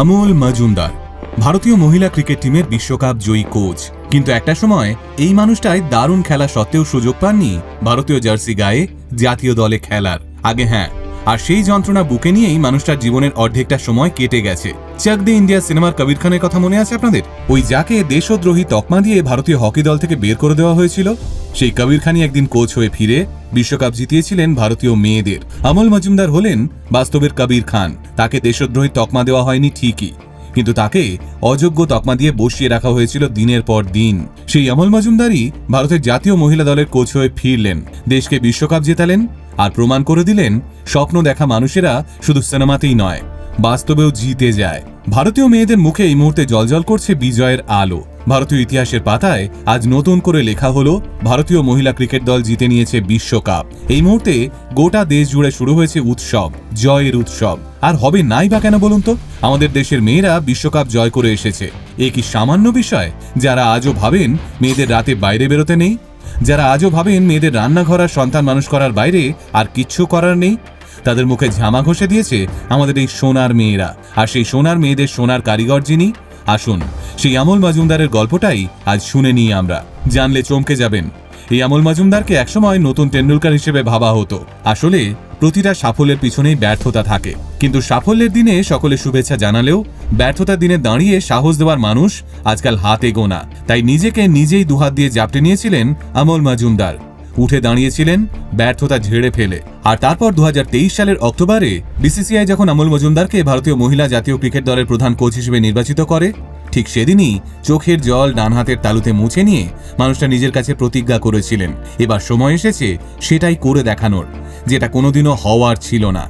অমল মজুমদার, ভারতীয় মহিলা ক্রিকেট টিমের বিশ্বকাপ জয়ী কোচ। কিন্তু একটা সময় এই মানুষটাই দারুণ খেলা সত্ত্বেও সুযোগ পাননি ভারতীয় জার্সি গায়ে জাতীয় দলে খেলার। আগে হ্যাঁ আর সেই যন্ত্রণা বুকে নিয়েই মানুষটার জীবনের অর্ধেকটা সময় কেটে গেছে। চাক দে ইন্ডিয়া সিনেমার কবির খানের কথা মনে আছে আপনাদের? ওই যাকে দেশদ্রোহী তকমা দিয়ে ভারতীয় হকি দল থেকে বের করে দেওয়া হয়েছিল? সেই কবির খানই একদিন কোচ হয়ে ফিরে বিশ্বকাপ জিতিয়েছিলেন ভারতীয় মেয়েদের। আমল মজুমদার হলেন বাস্তবের কবির খান। তাকে দেশদ্রোহী তকমা দেওয়া হয়নি ঠিকই। কিন্তু তাকে অযোগ্য তকমা দিয়ে বসিয়ে রাখা হয়েছিল দিনের পর দিন। সেই অমল মজুমদারই ভারতের জাতীয় মহিলা দলের কোচ হয়ে ফিরলেন, দেশকে বিশ্বকাপ জেতালেন আর প্রমাণ করে দিলেন, স্বপ্ন দেখা মানুষেরা শুধু সিনেমাতেই নয়, বাস্তবেও জিতে যায়। ভারতীয় মেয়েদের মুখে এই মুহূর্তে জলজল করছে বিজয়ের আলো। ভারতীয় ইতিহাসের পাতায় আজ নতুন করে লেখা হলো, ভারতীয় মহিলা ক্রিকেট দল জিতে নিয়েছে বিশ্বকাপ। এই মুহূর্তে গোটা দেশ জুড়ে শুরু হয়েছে উৎসব, জয়ের উৎসব। আর হবে নাই বা কেন বলুন তো? আমাদের দেশের মেয়েরা বিশ্বকাপ জয় করে এসেছে। এ কি সামান্য বিষয়? যারা আজও ভাবেন মেয়েদের রাতে বাইরে বেরোতে নেই? যারা আজও ভাবেন মেয়েদের রান্নাঘর আর সন্তান মানুষ করার বাইরে আর কিচ্ছু করার নেই? তাদের মুখে ঝামা ঘষে দিয়েছে আমাদের এই সোনার মেয়েরা। আর সেই সোনার মেয়েদের সোনার কারিগর যিনি আসুন, সেই আমল মজুমদারের গল্পটাই আজ শুনে নিই আমরা। জানলে চমকে যাবেন। এই আমল মজুমদারকে একসময় নতুন টেন্ডুলকার হিসেবে ভাবা হতো। আসলে, প্রতিটা সাফল্যের পিছনেই ব্যর্থতা থাকে। কিন্তু সাফল্যের দিনে সকলে শুভেচ্ছা জানালেও, ব্যর্থতার দিনে দাঁড়িয়ে সাহস দেওয়ার মানুষ আজকাল হাতে গোনা। তাই নিজেকে নিজেই দুহাত দিয়ে জাপটে নিয়েছিলেন আমল মজুমদার। উঠে দাঁড়িয়েছিলেন, ব্যর্থতা ঝেড়ে ফেলে। আর তারপর দু হাজার তেইশ সালের অক্টোবরে বিসিসিআই যখন আমল মজুমদারকে ভারতীয় মহিলা জাতীয় ক্রিকেট দলের প্রধান কোচ হিসেবে নির্বাচিত করে, ঠিক সেদিনই চোখের জল ডান হাতের তালুতে মুছে নিয়ে মানুষটা নিজের কাছে প্রতিজ্ঞা করেছিলেন। এবার সময় এসেছে সেটাই করে দেখানোর, যেটা কোনোদিনও হওয়ার ছিল না।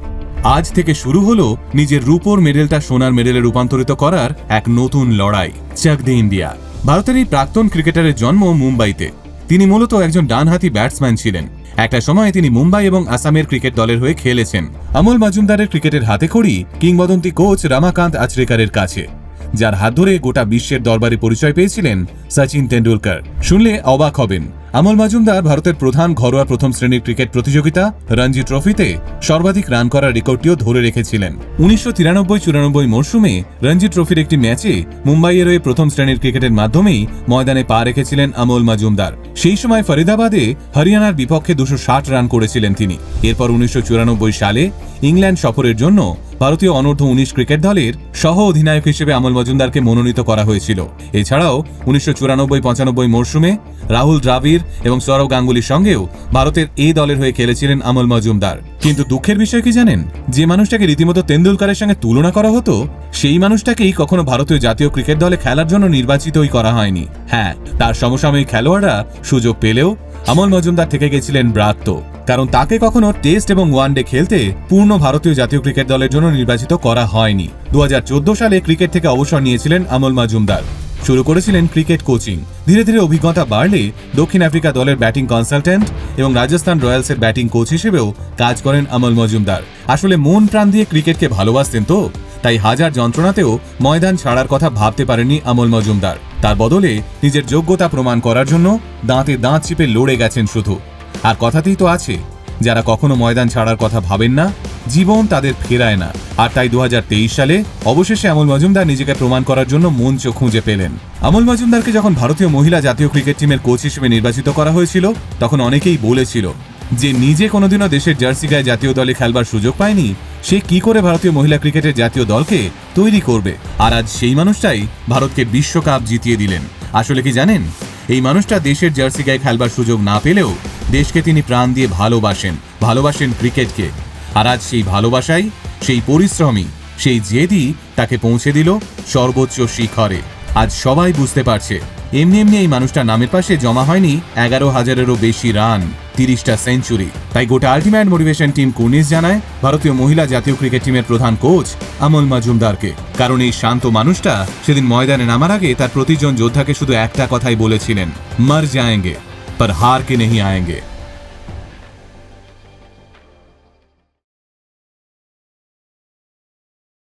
আজ থেকে শুরু হলো নিজের রূপোর মেডেলটা সোনার মেডেলে রূপান্তরিত করার এক নতুন লড়াই। চাক দি ইন্ডিয়া। ভারতের এই প্রাক্তন ক্রিকেটারের জন্ম মুম্বাইতে। তিনি মূলত একজন ডানহাতি ব্যাটসম্যান ছিলেন। একটা সময়ে তিনি মুম্বাই এবং আসামের ক্রিকেট দলের হয়ে খেলেছেন। আমল মজুমদারের ক্রিকেটের হাতে খড়ি কিংবদন্তি কোচ রামাকান্ত আচরেকারের কাছে। যার হাত ধরে গোটা বিশ্বের দরবারে পরিচয় পেয়েছিলেন সচিন তেন্ডুলকার। শুনলে অবাক হবেন। আমল মজুমদার ভারতের প্রধান ঘরোয়া প্রথম শ্রেণির ক্রিকেট প্রতিযোগিতা রঞ্জি ট্রফিতে সর্বাধিক রান করার রেকর্ডটিও ধরে রেখেছিলেন। উনিশশো তিরানব্বই চুরানব্বই মরশুমে রঞ্জি ট্রফির একটি ম্যাচে মুম্বাইয়ের হয়ে প্রথম শ্রেণির ক্রিকেটের মাধ্যমেই ময়দানে পা রেখেছিলেন আমল মজুমদার। সেই সময় ফরিদাবাদে হরিয়ানার বিপক্ষে দুশো রান করেছিলেন তিনি। এরপর উনিশশো চুরানব্বই সালে ইংল্যান্ড সফরের জন্য ভারতীয় অনূর্ধ্ব উনিশ ক্রিকেট দলের সহ অধিনায়ক হিসেবে আমল মজুমদারকে মনোনীত করা হয়েছিল। এছাড়াও উনিশশো চুরানব্বই পঁচানব্বই মরশুমে রাহুল দ্রাবিড় এবং সৌরভ গাঙ্গুলির সঙ্গেও ভারতের এই দলের হয়ে খেলেছিলেন আমল মজুমদার। কিন্তু দুঃখের বিষয় কি জানেন? যে মানুষটাকে রীতিমতো তেন্ডুলকারের সঙ্গে তুলনা করা হতো, সেই মানুষটাকেই কখনো ভারতীয় জাতীয় ক্রিকেট দলে খেলার জন্য নির্বাচিতই করা হয়নি। হ্যাঁ তার সমসাময়িক খেলোয়াড়রা সুযোগ পেলেও আমল মজুমদার থেকে গেছিলেন ব্রাত্য, কারণ তাকে কখনো টেস্ট এবং ওয়ানডে খেলতে পূর্ণ ভারতীয় জাতীয় ক্রিকেট দলের জন্য নির্বাচিত করা হয়নি। দু হাজার চোদ্দ সালে ক্রিকেট থেকে অবসর নিয়েছিলেন আমল মজুমদার। শুরু করেছিলেন ক্রিকেট কোচিং। ধীরে ধীরে অভিজ্ঞতা বাড়লে দক্ষিণ আফ্রিকা দলের ব্যাটিং কনসালট্যান্ট এবং রাজস্থান রয়্যালসের ব্যাটিং কোচ হিসেবেও কাজ করেন আমল মজুমদার। আসলে মন প্রাণ দিয়ে ক্রিকেটকে ভালোবাসতেন তো? তাই হাজার যন্ত্রণাতেও ময়দান ছাড়ার কথা ভাবতে পারেনি আমল মজুমদার। তার বদলে নিজের যোগ্যতা প্রমাণ করার জন্য দাঁতে দাঁত চিপে লড়ে গেছেন শুধু। আর কথাতেই তো আছে, যারা কখনো ময়দান ছাড়ার কথা ভাবেন না, জীবন তাদের ফেরায় না। আর তাই দু হাজার তেইশ সালে অবশেষে আমল মজুমদার নিজেকে প্রমাণ করার জন্য মঞ্চ খুঁজে পেলেন। আমল মজুমদারকে যখন ভারতীয় মহিলা জাতীয় ক্রিকেট টিমের কোচ হিসেবে নির্বাচিত করা হয়েছিল, তখন অনেকেই বলেছিল যে নিজে কোনোদিনও দেশের জার্সি গায়ে জাতীয় দলে খেলবার সুযোগ পায়নি, সে কি করে ভারতীয় মহিলা ক্রিকেটের জাতীয় দলকে তৈরি করবে? আর আজ সেই মানুষটাই ভারতকে বিশ্বকাপ জিতিয়ে দিলেন। আসলে কি জানেন? এই মানুষটা দেশের জার্সি গায়ে খেলবার সুযোগ না পেলেও দেশকে তিনি প্রাণ দিয়ে ভালোবাসেন ভালোবাসেন ক্রিকেটকে। আর আজ সেই ভালোবাসাই, সেই পরিশ্রমী সেই জেদি তাকে পৌঁছে দিল সর্বোচ্চ শিখরে। আজ সবাই বুঝতে পারছে, এমনি এমনি এই মানুষটার নামের পাশে জমা হয়নি এগারো হাজারেরও বেশি রান। তিরিশটা সেঞ্চুরি। তাই গোটা আলটিমেট মোটিভেশন টিম কুর্নিস জানায়, ভারতীয় মহিলা জাতীয় ক্রিকেট টিমের প্রধান কোচ আমল মাজুমদারকে। কারণ এই শান্ত মানুষটা সেদিন ময়দানে নামার আগে তার প্রতিজন যোদ্ধাকে শুধু একটা কথাই বলেছিলেন, মার যায়েঙ্গে। পর হার কে নেই আয়েঙ্গে